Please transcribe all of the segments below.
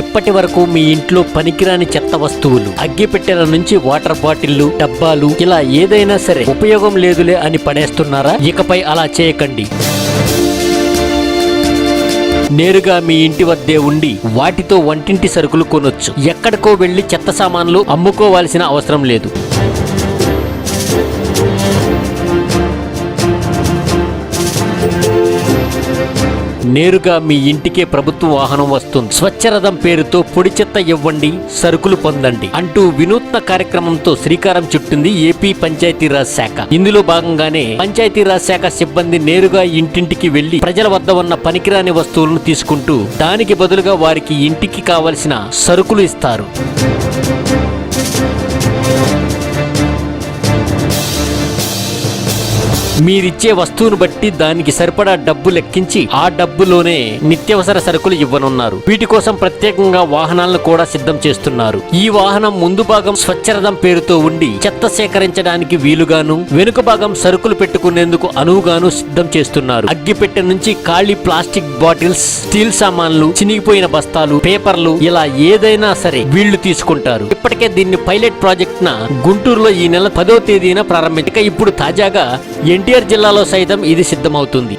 ఇప్పటి వరకు మీ ఇంట్లో పనికిరాని చెత్త వస్తువులు అగ్గిపెట్టెల నుంచి వాటర్ బాటిళ్ళు డబ్బాలు ఇలా ఏదైనా సరే ఉపయోగం లేదులే అని పడేస్తున్నారా? ఇకపై అలా చేయకండి. నేరుగా మీ ఇంటి వద్దే ఉండి వాటితో వంటింటి సరుకులు కొనొచ్చు. ఎక్కడికో వెళ్ళి చెత్త సామాన్లు అమ్ముకోవాల్సిన అవసరం లేదు. నేరుగా మీ ఇంటికే ప్రభుత్వ వాహనం వస్తుంది. స్వచ్ఛరథం పేరుతో పొడి చెత్త ఇవ్వండి సరుకులు పొందండి అంటూ వినూత్న కార్యక్రమంతో శ్రీకారం చుట్టింది ఏపీ పంచాయతీరాజ్ శాఖ. ఇందులో భాగంగానే పంచాయతీరాజ్ శాఖ సిబ్బంది నేరుగా ఇంటింటికి వెళ్ళి ప్రజల వద్ద ఉన్న పనికిరాని వస్తువులను తీసుకుంటూ దానికి బదులుగా వారికి ఇంటికి కావలసిన సరుకులు ఇస్తారు. మీరిచ్చే వస్తువును బట్టి దానికి సరిపడా డబ్బు లెక్కించి ఆ డబ్బులోనే నిత్యవసర సరుకులు ఇవ్వనున్నారు. వీటి కోసం ప్రత్యేకంగా వాహనాలను కూడా సిద్ధం చేస్తున్నారు. ఈ వాహనం ముందు భాగం స్వచ్ఛరథం పేరుతో ఉండి చెత్త సేకరించడానికి వీలుగాను వెనుక భాగం సరుకులు పెట్టుకునేందుకు అనువుగాను సిద్ధం చేస్తున్నారు. అగ్గిపెట్టె నుంచి ఖాళీ ప్లాస్టిక్ బాటిల్స్ స్టీల్ సామాన్లు చినిగిపోయిన బస్తాలు పేపర్లు ఇలా ఏదైనా సరే వీళ్ళు తీసుకుంటారు. ఇప్పటికే దీన్ని పైలట్ ప్రాజెక్ట్ న గుంటూరులో ఈ నెల పదో తేదీన ప్రారంభించక ఇప్పుడు తాజాగా ఎన్టీఆర్ జిల్లాలో సైతం ఇది సిద్ధమవుతుంది.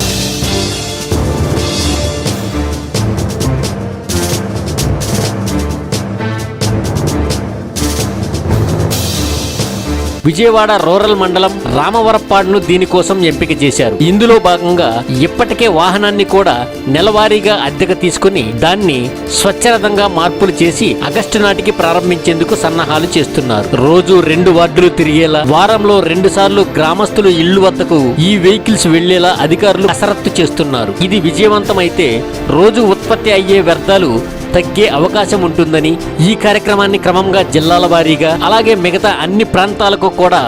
విజయవాడ రూరల్ మండలం రామవరపాడును దీనికోసం ఎంపిక చేశారు. ఇందులో భాగంగా ఇప్పటికే వాహనాన్ని కూడా నెలవారీగా అద్దెకు తీసుకుని దాన్ని స్వచ్ఛరథంగా మార్పులు చేసి ఆగస్టు నాటికి ప్రారంభించేందుకు సన్నాహాలు చేస్తున్నారు. రోజు రెండు వార్డులు తిరిగేలా వారంలో రెండు సార్లు గ్రామస్తులు ఇళ్ళు వద్దకు ఈ వెహికల్స్ వెళ్ళేలా అధికారులు కసరత్తు చేస్తున్నారు. ఇది విజయవంతమైతే రోజు ఉత్పత్తి అయ్యే వ్యర్థాలు తగ్గే అవకాశం ఉంటుందని ఈ కార్యక్రమాన్ని క్రమంగా జిల్లాల వారీగా అలాగే మిగతా అన్ని ప్రాంతాలకు కూడా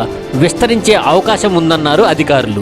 విస్తరించే అవకాశం ఉందన్నారు అధికారులు.